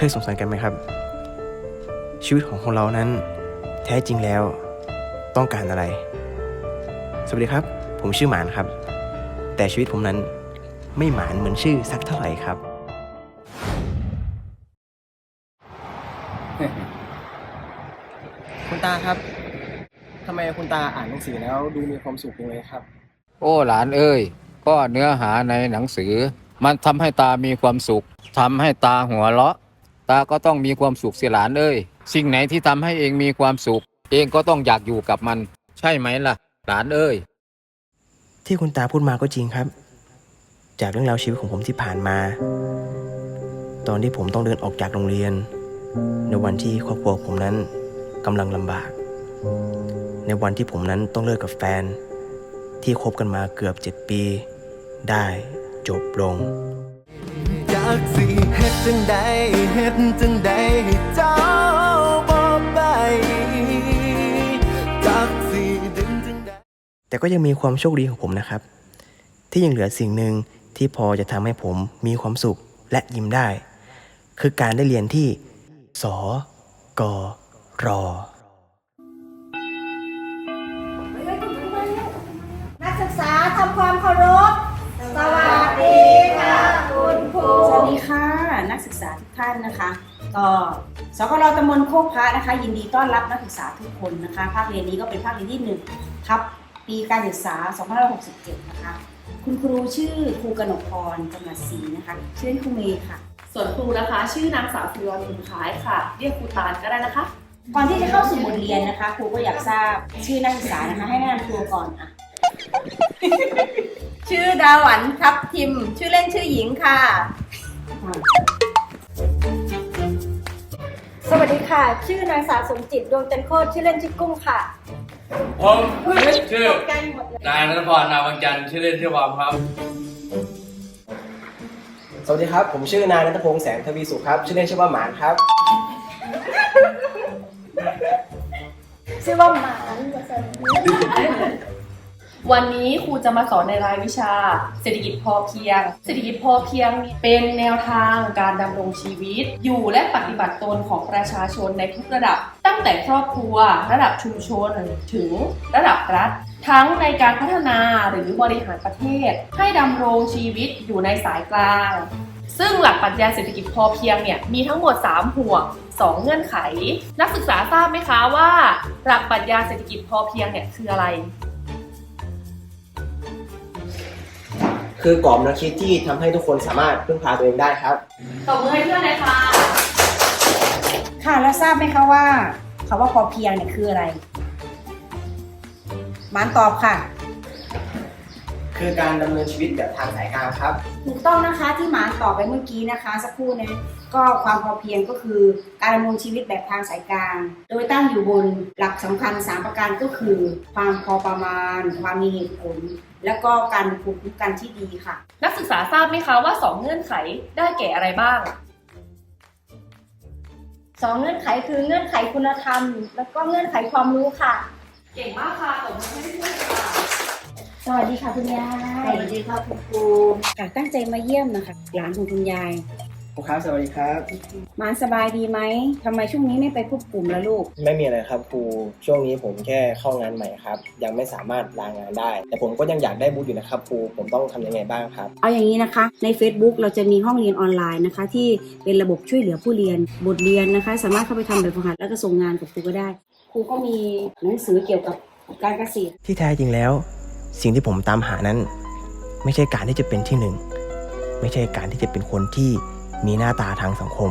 เคยสงสัยกันไหมครับ ชีวิตของคนเรานั้น แท้จริงแล้วต้องการอะไร สวัสดีครับ ผมชื่อหมานครับ แต่ชีวิตผมนั้นไม่หมานเหมือนชื่อสักเท่าไหร่ครับ คุณตาครับทำไมคุณตาอ่านหนังสือแล้วดูมีความสุขจังเลยครับ โอ้หลานเอ้ยก็เนื้อหาในหนังสือ มันทำให้ตามีความสุขทำให้ตาหัวเราะ ตาก็ต้องมีความสุขเสิหลานเอ้ยสิ่งไหนที่ทำให้เองมีความสุข เองก็ต้องอยากอยู่กับมัน ใช่ไหมล่ะ หลานเอ้ยที่คุณตาพูดมาก็จริงครับ จากเรื่องราวชีวิตของผมที่ผ่านมา ตอนที่ผมต้องเดินออกจากโรงเรียน ในวันที่ครอบครัวผมนั้นกำลังลำบาก ในวันที่ผมนั้นต้องเลิกกับแฟน ที่คบกันมาเกือบเจ็ดปี ได้จบลง กสิเฮ็ดจังใดเฮ็ดจังใดให้เจ้าบ่ไปจักสิดึงจังใดแต่ก็ยังมีความโชคดีของผมนะครับ ที่ยังเหลือสิ่งหนึ่งที่พอจะทำให้ผมมีความสุขและยิ้มได้ คือการได้เรียนที่สกรนักศึกษาทำความเคารพ กศึกษาทุกท่านนะคะก็สกรตำบลโคกพระนะคะ ยินดีต้อนรับนักศึกษาทุกคนนะคะ ภาคเรียนนี้ก็เป็นภาคเรียนที่1ทับปีการศึกษา 2567 นะคะ คุณครูชื่อครูกนกพรกำนัดศรีนะคะ ชื่อเล่นครูเมย์ค่ะ ส่วนครูนะคะ ชื่อนางสาวสิริวัลคุณคล้ายค่ะ เรียกครูตาลก็ได้นะคะ ก่อนที่จะเข้าสู่บทเรียนนะคะ ครูก็อยากทราบชื่อนักศึกษานะคะ ให้แนะนำตัวก่อนอะชื่อดาหวันทับทิม ชื่อเล่นชื่อหญิงค่ะ สวัสดีค่ะ ชื่อนางสาวสมจิตดวงจันทร์โคตรชื่อเล่นชื่อกุ้งค่ะ ผมชื่อ ใกล้หมดเลย นายนัทพรนาวังจันทร์ชื่อเล่นชื่อวอมครับ สวัสดีครับ ผมชื่อนายนัทพงษ์แสงทวีสุขครับ ชื่อเล่นชื่อว่าหมานครับ ชื่อว่าหมาน วันนี้ครูจะมาสอนในรายวิชา เศรษฐกิจพอเพียง เศรษฐกิจพอเพียงเป็นแนวทางการดำรงชีวิต อยู่และปฏิบัติตนของประชาชนในทุกระดับ ตั้งแต่ครอบครัว ระดับชุมชนถึงระดับรัฐ ทั้งในการพัฒนาหรือบริหารประเทศ ให้ดำรงชีวิตอยู่ในสายกลาง ซึ่งหลักปรัชญาเศรษฐกิจพอเพียงเนี่ยมีทั้งหมด 3 ห่วง2 เงื่อนไข นักศึกษาทราบไหมคะว่า หลักปรัชญาเศรษฐกิจพอเพียงเนี่ยคืออะไร คือกรอบแนวคิดที่ทำให้ทุกคนสามารถพึ่งพาตัวเองได้ครับ ตบมือให้เพื่อนเลยค่ะ ค่ะแล้วทราบไหมคะว่าคำว่าพอเพียงเนี่ยคืออะไรหมานตอบค่ะ คือการดำเนินชีวิตแบบทางสายกลางครับ ถูกต้องนะคะที่หมานตอบไปเมื่อกี้นะคะ สักครู่นะก็ความพอเพียงก็คือการดำรงชีวิตแบบทางสายกลาง โดยตั้งอยู่บนหลักสำคัญ 3 ประการก็คือ ความพอประมาณ ความมีเหตุผล แล้วก็การภูมิคุ้มกันที่ดีค่ะ นักศึกษาทราบไหมคะว่า 2 เงื่อนไขได้แก่อะไรบ้างสองเงื่อนไขคือเงื่อนไขคุณธรรม แล้วก็เงื่อนไขความรู้ค่ะ เก่งมากค่ะตบมือให้เพื่อนค่ะ สวัสดีค่ะคุณยายสวัสดีค่ะคุณครูค่ะตั้งใจมาเยี่ยมนะคะหลานของคุณยายครูครับสวัสดีครับหมานสบายดีไหมทำไมช่วงนี้ไม่ไปควบกลุ่มละลูก ไม่มีอะไรครับครูช่วงนี้ผมแค่เข้างานใหม่ครับ ยังไม่สามารถลางานได้ แต่ผมก็ยังอยากได้บูธอยู่นะครับครูผมต้องทำยังไงบ้างครับ เอาอย่างนี้นะคะ ใน Facebook เราจะมีห้องเรียนออนไลน์นะคะ ที่เป็นระบบช่วยเหลือผู้เรียนบทเรียนนะคะ สามารถเข้าไปทำแบบฝึกหัดแล้วก็ส่งงานกับครูก็ได้ ครูก็มีหนังสือเกี่ยวกับการเกษตรที่แท้จริงแล้ว สิ่งที่ผมตามหานั้น ไม่ใช่การที่จะเป็นที่หนึ่ง ไม่ใช่การที่จะเป็นคนที่มีหน้าตาทางสังคม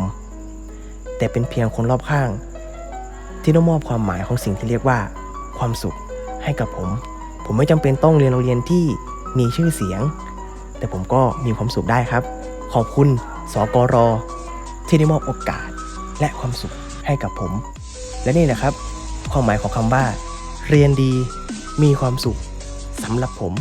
แต่เป็นเพียงคนรอบข้าง ที่ต้องมอบความหมายของสิ่งที่เรียกว่า ความสุขให้กับผม ผมไม่จำเป็นต้องเรียนโรงเรียนที่มีชื่อเสียง แต่ผมก็มีความสุขได้ครับ ขอบคุณสกรที่ได้มอบโอกาสและความสุขให้กับผม และนี่แหละครับ ความหมายของคำว่า เรียนดีมีความสุข สำหรับผม